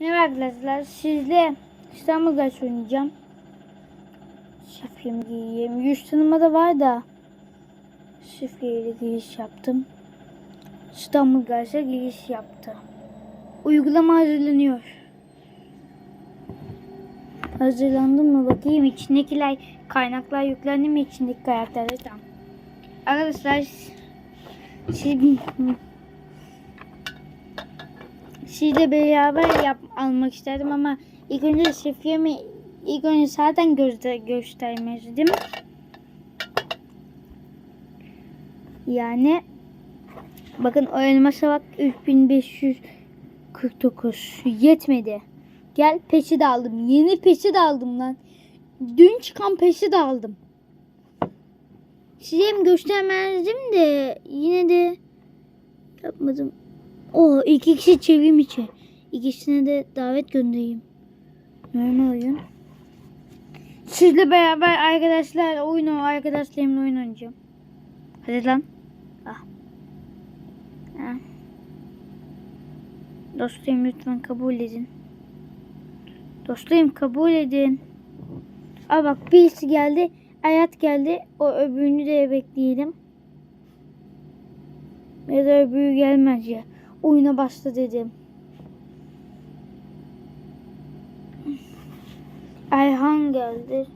Merhaba arkadaşlar sizle İstanbul Guys oynayacağım. Şifremi giyeyim. Yüz tanıma da var da şifreyle giriş yaptım. İstanbul Guys'a giriş yaptı. Uygulama hazırlanıyor. Hazırlandı mı bakayım içindekiler kaynaklar yüklendi mi içindeki karakterler tamam. Arkadaşlar şimdi sizle beraber yap, almak isterdim ama ilk önce şifremi ilk önce zaten gözde göstermezdim. Yani bakın o elmasa bak 3549 yetmedi. Gel peşi de aldım. Yeni peşi de aldım lan. Dün çıkan peşi de aldım. Size hem göstermezdim de yine de yapmadım. O iki kişi çevrim içi. İkisine de davet göndereyim. Normal oyun. Sizle beraber arkadaşlar oyun arkadaşlarımla oyun oynayacağım. Hadi lan. Ah. Ah. Dostlarım lütfen kabul edin. Dostlarım kabul edin. Aa bak birisi geldi. Hayat geldi. O öbürünü de bekleyelim. Ya da öbürü gelmez ya. Oyuna başla dedim. Ayhan geldi.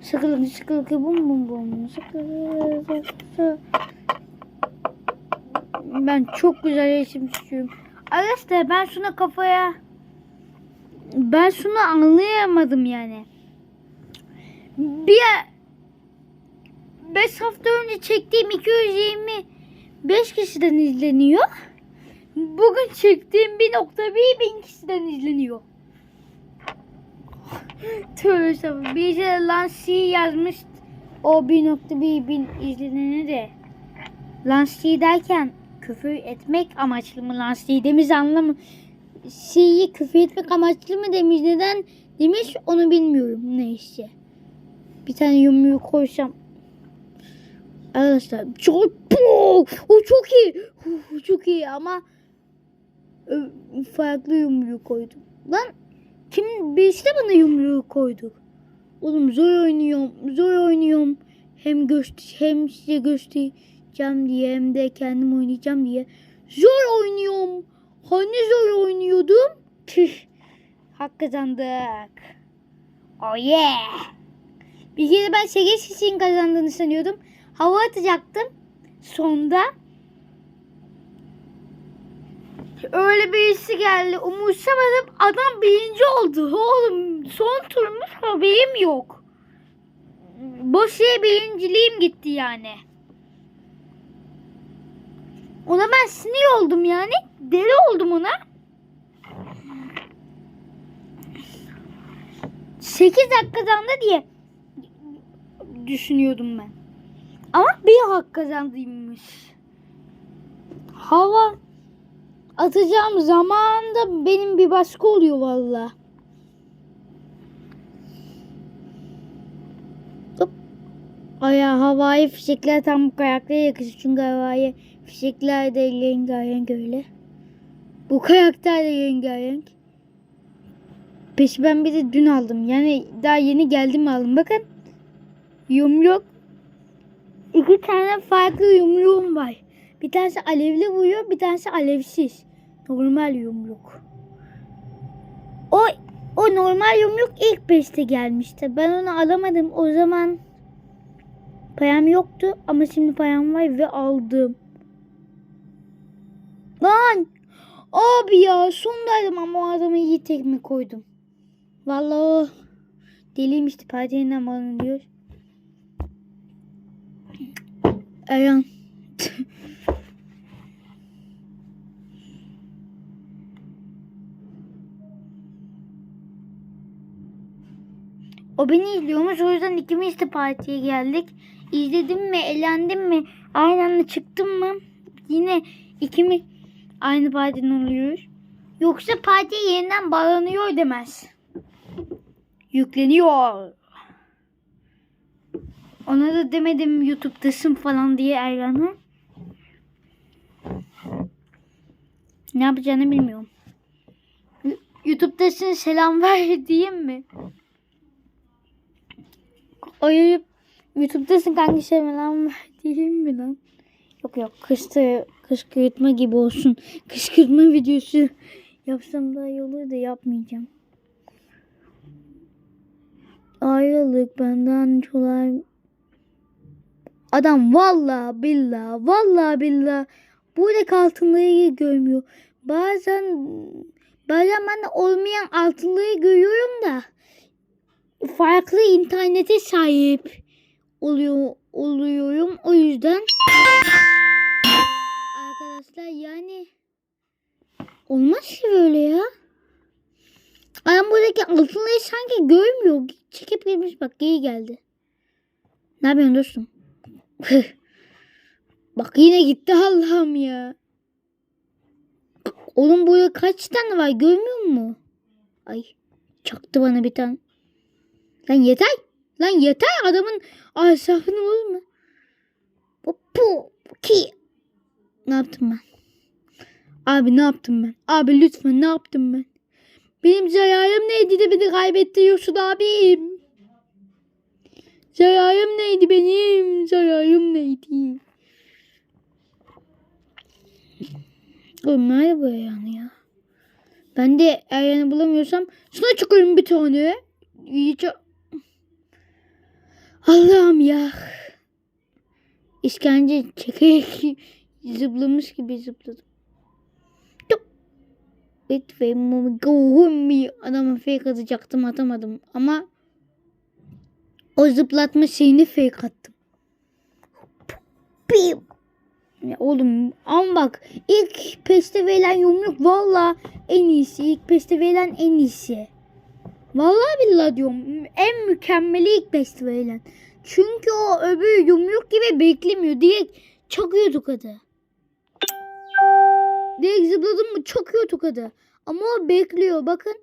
Sıkılık sıkılık bum bum bum. Sıkılık. Ben çok güzel resim istiyorum. Arkadaşlar ben şuna kafaya ben şunu anlayamadım yani. Bir 5 hafta önce çektiğim 225 kişiden izleniyor. Bugün çektiğim 1.1 bin kişiden izleniyor. Tövbe estağfurullah. Bir şey Lancy yazmış. O 1.1 bin izleneni de. Lancy derken küfür etmek amaçlı mı Lancy demiş anlamı. C'yi küfür etmek amaçlı mı demiş. Neden demiş onu bilmiyorum. Neyse. Bir tane yumruğu koysam. Arkadaşlar çok o çok iyi. Çok iyi ama farklı yumruğu koydum. Lan kim birisi de bana yumruğu koydu. Oğlum zor oynuyorum. Zor oynuyorum. Hem göster hem size göstereceğim diye hem de kendim oynayacağım diye. Zor oynuyorum. Hani zor oynuyordum? Tüh. Hak kazandık. Oh yeah. Bir kere ben 8 kişinin kazandığını sanıyordum. Hava atacaktım. Sonda öyle birisi geldi. Umursamadım. Adam birinci oldu. Oğlum son turmuş haberim yok. Boş yere birinciliğim gitti yani. Ona ben sinir oldum yani. Deli oldum ona. 8 dakika kazandı diye düşünüyordum ben. Ama bir hak kazandıymış. Hava atacağım zaman da benim bir başka oluyor valla. Aya havai fişekler tam bu kayaklara yakışır. Çünkü havai fişekler de rengarenk öyle. Bu karakter de rengarenk. Peşi ben bir de dün aldım. Yani daha yeni geldim aldım. Bakın. Yumruk. İki tane farklı yumruğum var. Bir tanesi alevli vuruyor, bir tanesi alevsiz. Normal yumruk. O o normal yumruk ilk beşte gelmişti. Ben onu alamadım. O zaman payam yoktu ama şimdi payam var ve aldım. Lan! Abi ya sondaydım ama o adamı iyi tekme koydum. Vallahi o deliymişti partiyinden bana diyor. Eren. o beni izliyormuş o yüzden ikimiz de partiye geldik. İzledim mi, eğlendim mi, aynı anda çıktım mı yine ikimiz aynı partiden oluyoruz. Yoksa partiye yeniden bağlanıyor demez. Yükleniyor. Ona da demedim YouTube'dasın falan diye Ergan'a. Ne yapacağını bilmiyorum. YouTube'dasın selam ver diyeyim mi? Ay YouTube'dasın kanka selam ver diyeyim mi lan? Yok yok kışta kışkırtma gibi olsun. Kışkırtma videosu yapsam daha iyi olur da yapmayacağım. Ayrılık benden kolay. Adam valla billah valla billah buradaki altınları görmüyor. Bazen bazen ben olmayan altınları görüyorum da farklı internete sahip oluyor oluyorum. O yüzden arkadaşlar yani olmaz ki böyle ya. Adam buradaki altınları sanki görmüyor. Çekip girmiş bak iyi geldi. Ne yapıyorsun dostum? bak yine gitti Allah'ım ya. Oğlum burada kaç tane var görmüyor musun? Ay çaktı bana bir tane. Lan yeter. Lan yeter adamın asabını bozma. Bu, bu ki. Ne yaptım ben? Abi ne yaptım ben? Abi lütfen ne yaptım ben? Benim zararım neydi de beni kaybettiriyorsun abim? Zararım neydi benim? Zararım neydi? Oğlum nerede bu yani ya? Ben de eğer bulamıyorsam şuna çıkarım bir tane. İyice... Allah'ım ya. İşkence çekerek zıplamış gibi zıpladım. Mami go me. Adamı fake atacaktım atamadım ama o zıplatma şeyini fake attım. Bim. Ya oğlum ama bak ilk peste verilen yumruk valla en iyisi. İlk peste verilen en iyisi. Vallahi billahi diyorum en mükemmeli ilk peste verilen. Çünkü o öbür yumruk gibi beklemiyor. Direkt çakıyor tokadı. Direkt zıpladım mı çakıyor tokadı. Ama o bekliyor bakın.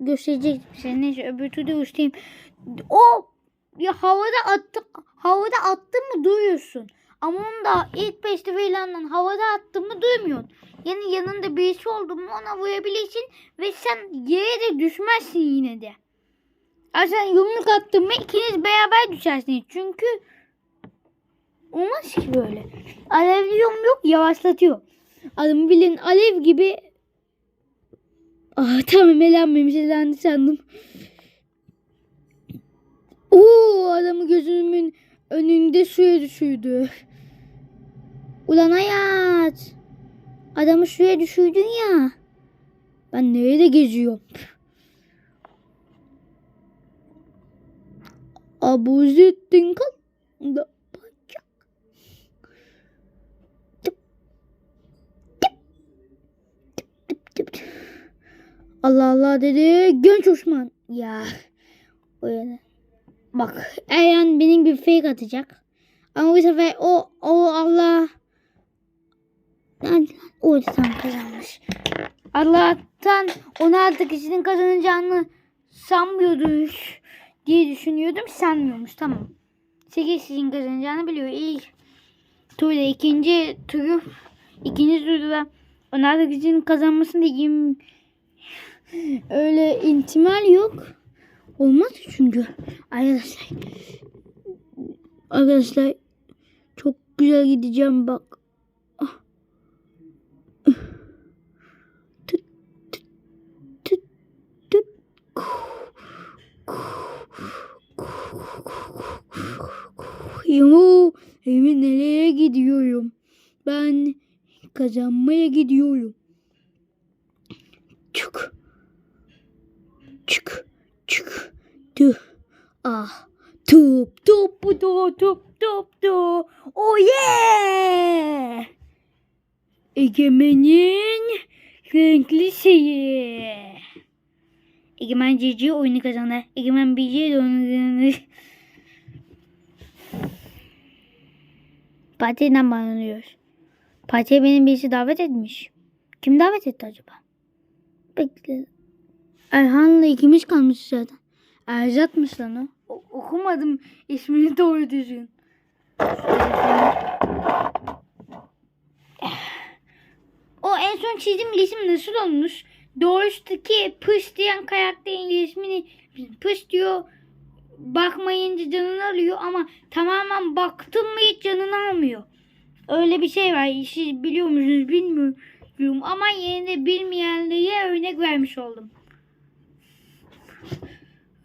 Gösterecek bir şey. Neyse öbür türlü göstereyim. O ya havada attı, havada attın mı duyuyorsun. Ama onu da ilk peste verilenden havada attın mı duymuyorsun. Yani yanında birisi oldu mu ona vurabilirsin ve sen yere de düşmezsin yine de. Ya sen yumruk attın mı ikiniz beraber düşersiniz. Çünkü olmaz ki böyle. Alevli yumruk yavaşlatıyor. Adamı bilin alev gibi Ah tamam elenmemiş elendi sandım. Oo adamı gözümün önünde suya düşürdü. Ulan hayat. Adamı suya düşürdün ya. Ben nerede geziyorum? Abuzettin kal. Allah Allah dedi. Genç Osman. Ya. Öyle. Bak Eryan benim bir fake atacak. Ama bu sefer o o Allah o tam kazanmış. Allah'tan 16 kişinin kazanacağını sanmıyordum diye düşünüyordum. Sanmıyormuş tamam. 8 kişinin kazanacağını biliyor. İlk turda ikinci turu ikinci turda 16 kişinin kazanmasını diyeyim. Öyle ihtimal yok. Olmaz çünkü. Arkadaşlar. Arkadaşlar. Çok güzel gideceğim bak. Ah. Evi nereye gidiyorum? Ben kazanmaya gidiyorum. Çık. Çık. Tüh. Ah. Tup tup bu tu tup tup tu. Oh yeah. Egemen'in renkli şeyi. Egemen Cici oyunu kazandı. Egemen Bilgi de oyunu kazandı. Partiden bağlanıyoruz. Partiye benim birisi davet etmiş. Kim davet etti acaba? Bekle. Erhan'la ikimiz kalmış zaten. Erzatmış lan o. O- okumadım ismini doğru düzgün. O en son çizdiğim resim nasıl olmuş? doğuştaki pış diyen karakterin ismini pış diyor. Bakmayınca canını alıyor ama tamamen baktın mı hiç canını almıyor. Öyle bir şey var. Siz biliyor musunuz bilmiyorum ama yine de bilmeyenlere örnek vermiş oldum.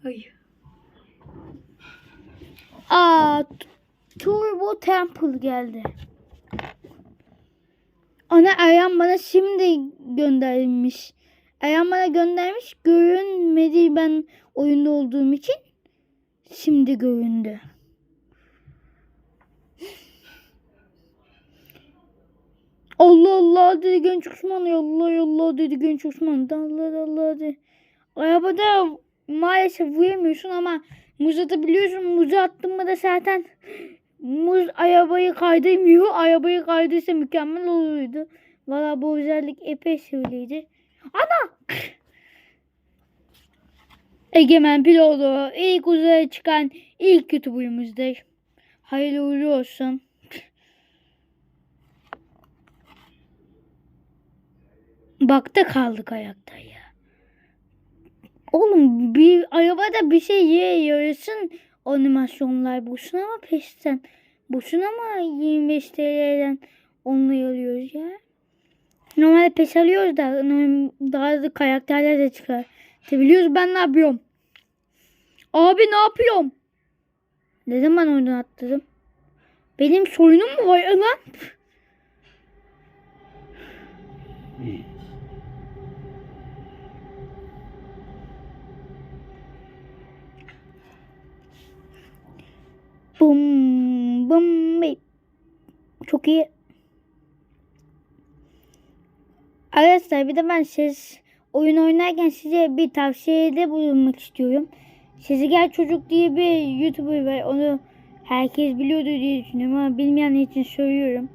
Ay. Aa, Turbo Temple geldi. Ana Eryan bana şimdi göndermiş. Eryan bana göndermiş. Görünmedi ben oyunda olduğum için. Şimdi göründü. Allah Allah dedi genç Osman. Allah Allah dedi genç Osman. Allah Allah dedi. Arabada maalesef vuramıyorsun ama muz atabiliyorsun. Muzu attın mı da zaten muz arabayı kaydırmıyor. Arabayı kaydırsa mükemmel olurdu. Valla bu özellik epey seviliydi. Ana! Egemen pilotu ilk uzaya çıkan ilk YouTuber'ımızdır. Hayırlı uğurlu olsun. Bakta kaldık ayakta ya. Oğlum bir arabada bir şey ye yarasın animasyonlar boşuna mı peşten? Boşuna mı 25 TL'den onunla alıyoruz ya? Normalde pes alıyoruz da daha da karakterler de çıkar. Biliyoruz ben ne yapıyorum? Abi ne yapıyorum? Neden ben oyundan atladım? Benim soyunum mu var lan? Bum bum bip. Çok iyi. Arkadaşlar bir de ben siz oyun oynarken size bir tavsiyede bulunmak istiyorum. Sizi Gel Çocuk diye bir YouTuber var. Onu herkes biliyordur diye düşünüyorum ama bilmeyenler için söylüyorum.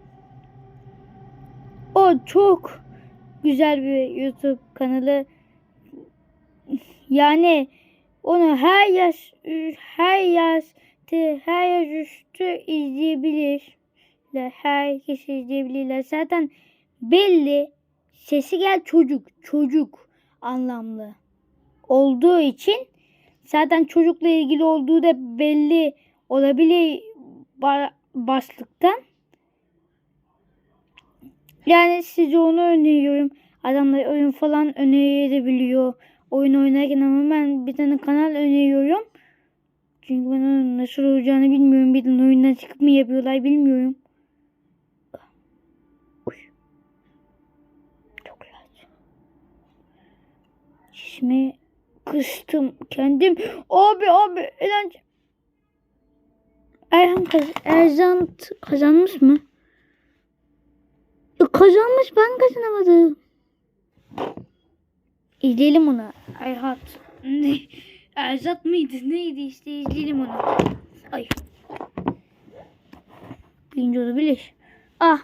O çok güzel bir YouTube kanalı. Yani onu her yaş her yaş her yaş üstü izleyebilir. Herkes izleyebilirler. Zaten belli sesi gel çocuk çocuk anlamlı olduğu için zaten çocukla ilgili olduğu da belli olabilir ba- başlıktan. Yani size onu öneriyorum. Adamlar oyun falan önerebiliyor. Oyun oynarken ama ben bir tane kanal öneriyorum. Çünkü ben onun nasıl olacağını bilmiyorum. Tane oyundan çıkıp mı yapıyorlar bilmiyorum. Uy. Çok rahat. Çişime kıstım kendim. Abi abi eğlence. Erhan kaz Erzan kazanmış mı? E, kazanmış ben kazanamadım. İzleyelim onu. Erhat. Erzat mıydı? Neydi işte izleyelim onu. Ay. Birinci olabilir. Ah.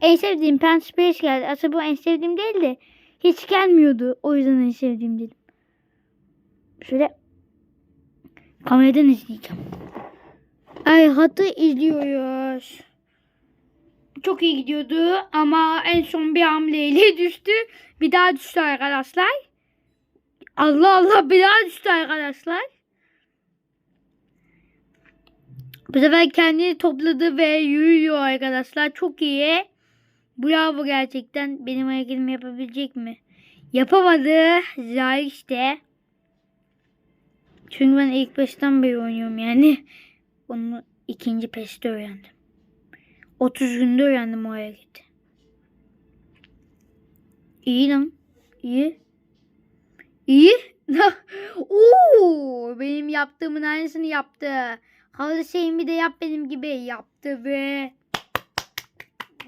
En sevdiğim Pen Space geldi. Aslında bu en sevdiğim değil de hiç gelmiyordu. O yüzden en sevdiğim dedim. Şöyle kameradan izleyeceğim. Erhat'ı izliyoruz. Çok iyi gidiyordu ama en son bir hamleyle düştü. Bir daha düştü arkadaşlar. Allah Allah daha düştü arkadaşlar. Bu sefer kendini topladı ve yürüyor arkadaşlar. Çok iyi. Bravo gerçekten. Benim hareketimi yapabilecek mi? Yapamadı. Zahir işte. Çünkü ben ilk peşten beri oynuyorum yani. Onu ikinci peşte öğrendim. 30 günde öğrendim o hareketi. İyi lan. İyi. İyi. Oo, benim yaptığımın aynısını yaptı. Halı şeyimi de yap benim gibi yaptı ve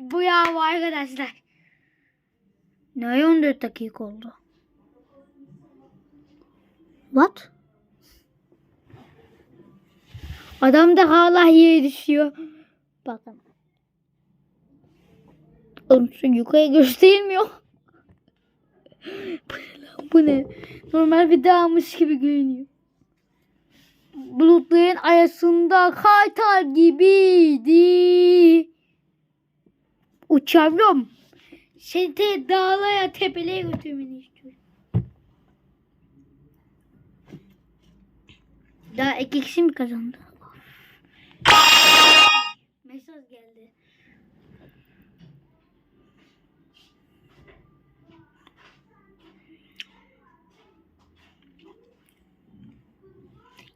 bravo arkadaşlar. Ne 14 dakika oldu? What? Adam da hala yere düşüyor. Bakın. Şu yukarı gösterilmiyor bu ne? Normal bir dağmış gibi görünüyor. Bulutların arasında kaytar gibiydi. Uçavrum. Seni te dağlara tepelere götürmeni istiyorum. Daha iki mi kazandı?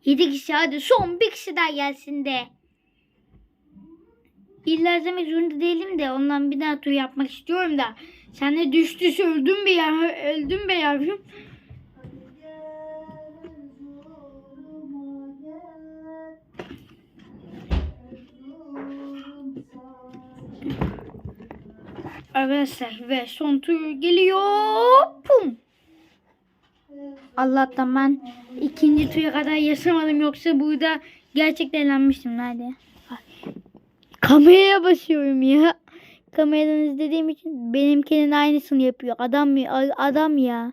7 kişi hadi son bir kişi daha gelsin de. İlla izlemek zorunda değilim de ondan bir daha tur yapmak istiyorum da. Sen de düştüsü öldüm be ya öldüm be yavrum. Arkadaşlar ve son tur geliyor. Pum. Allah'tan ben ikinci tura kadar yaşamadım yoksa burada gerçekten eğlenmiştim. Nerede? Ay. Kameraya basıyorum ya. Kameradan izlediğim için benimkinin aynısını yapıyor. Adam ya, adam ya.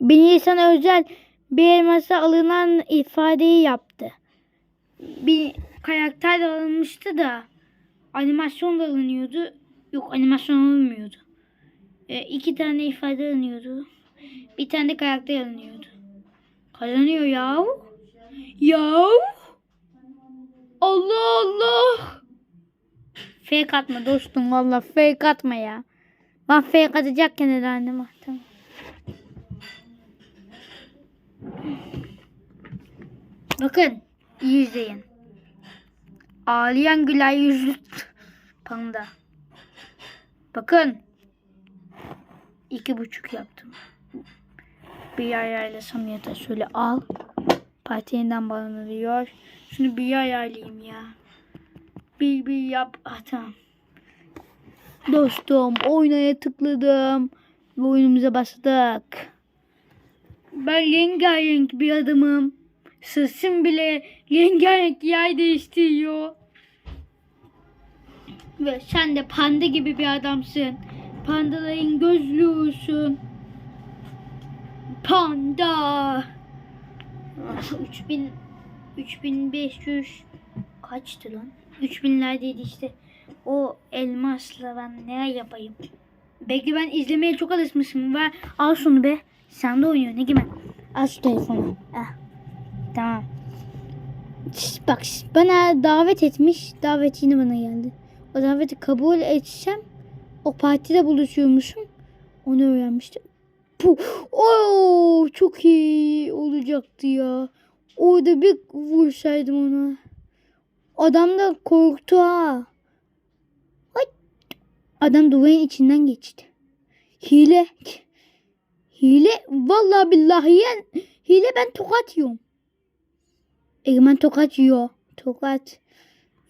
Beni sana özel bir elmasa alınan ifadeyi yaptı. Bir karakter de alınmıştı da animasyon da alınıyordu. Yok animasyon alınmıyordu. E, iki tane ifade alınıyordu. Bir tane de karakter alınıyordu. Kazanıyor yav. Yav. Allah Allah. Fake atma dostum valla fake atma ya. Ben fake atacakken. Ah, Tamam. Bakın iyi izleyin. Ağlayan güler yüzlü panda. Bakın. iki buçuk yaptım. Bir ayarlasam yeter. Şöyle al. Parti yeniden bağlanıyor. Şunu bir ayarlayayım ya. Bir bir yap. Ah, tamam. Dostum oynaya tıkladım. Ve oyunumuza başladık. Ben rengarenk bir adamım. Sesim bile rengarenk yer değiştiriyor. Ve sen de panda gibi bir adamsın. Pandaların gözlüğüsün. Panda. Ah, 3000 3500 kaçtı lan? 3000'lerdeydi işte. O elmasla ben ne yapayım? Belki ben izlemeye çok alışmışım ve al şunu be. Sen de oynuyor ne gibi? Al şu telefonu. Ah. Tamam. Bak bana davet etmiş. Davet yine bana geldi. O daveti kabul etsem o partide buluşuyormuşum. Onu öğrenmiştim. Oo, çok iyi olacaktı ya. Orada bir vursaydım ona. Adam da korktu ha. Adam duvarın içinden geçti. Hile. Hile. Vallahi billahi ya. Hile ben tokat yiyorum. Egemen tokat yiyor. Tokat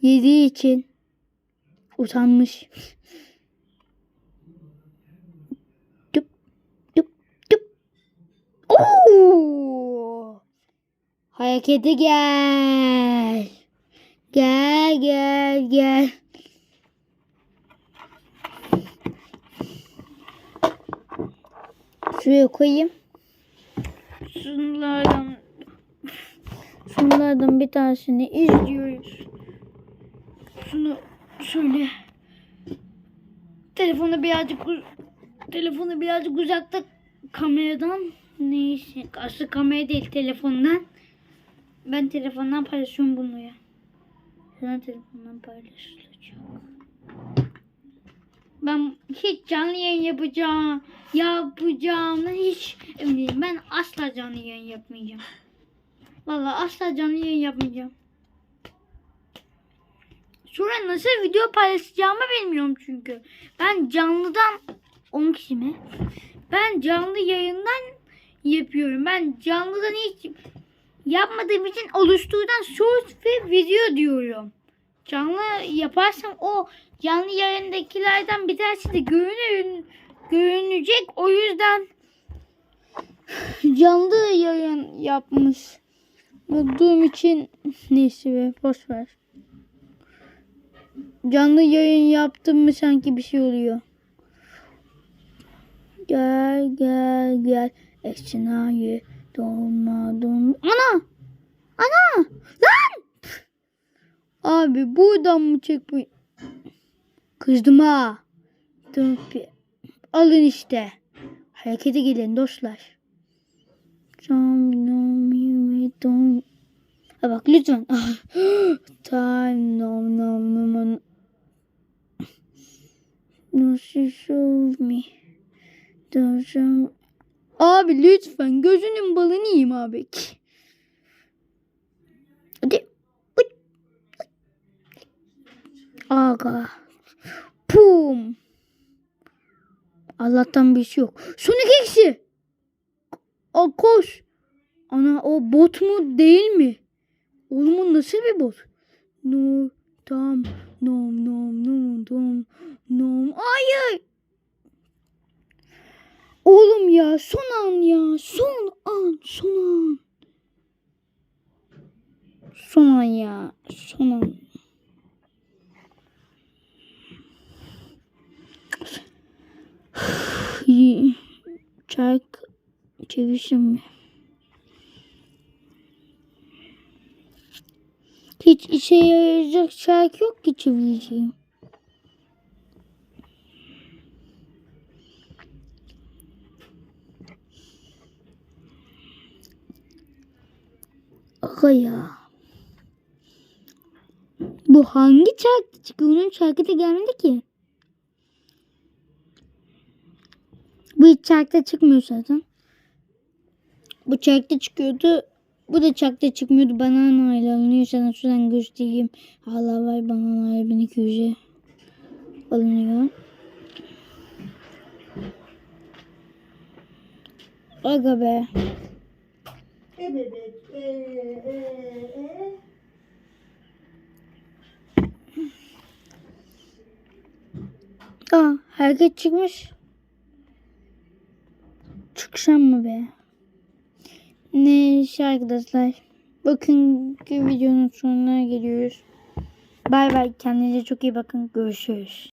yediği için utanmış. Harekete gel. Gel gel gel. Şuraya koyayım. Şunlardan şunlardan bir tanesini izliyoruz. Şunu şöyle telefonu birazcık telefonu birazcık uzakta kameradan neyse aslında kamera değil telefondan ben telefondan paylaşıyorum bunu ya. Sana telefondan paylaşılacak. Ben hiç canlı yayın yapacağım. Yapacağım. Hiç emin. Ben asla canlı yayın yapmayacağım. Vallahi asla canlı yayın yapmayacağım. Sonra nasıl video paylaşacağımı bilmiyorum çünkü. Ben canlıdan 10 kişi mi? Ben canlı yayından yapıyorum. Ben canlıdan hiç yapmadığım için oluşturduğum short ve video diyorum. Canlı yaparsam o canlı yayındakilerden bir tanesi de görünür, görünecek. O yüzden canlı yayın yapmış olduğum için neyse be boş ver. Canlı yayın yaptım mı sanki bir şey oluyor. Gel gel gel. Eksinayı dolma dolma. Ana! Ana! Lan! Abi buradan mı çek bu? Kızdım ha. Alın işte. Harekete gelin dostlar. Ha bak lütfen. Time no no no no. No she show me. Doesn't. Abi lütfen gözünün balını yiyeyim abi. Hadi. Aga. Pum. Allah'tan bir şey yok. Sonic eksi. Aa, koş. Ana o bot mu değil mi? Oğlum o nasıl bir bot? No, tam, nom, nom, nom, nom, nom. Hayır. Oğlum ya son an ya. Son an, son an. Son an ya. Son an. Çay çevirsin? Hiç işe yarayacak şarkı yok ki çevireceğim. Aga ya. Bu hangi şarkı çıkıyor? Onun şarkı da gelmedi ki. Bu hiç çarkta çıkmıyor zaten. Bu çarkta çıkıyordu. Bu da çarkta çıkmıyordu. Banana ile alınıyor. Sana şuradan göstereyim. Hala var banana ile 1200'e alınıyor. Aga be. E bebek. E, e, e. Aa herkes çıkmış. Çıksam mı be? Neyse arkadaşlar. Bugünkü videonun sonuna geliyoruz. Bay bay. Kendinize çok iyi bakın. Görüşürüz.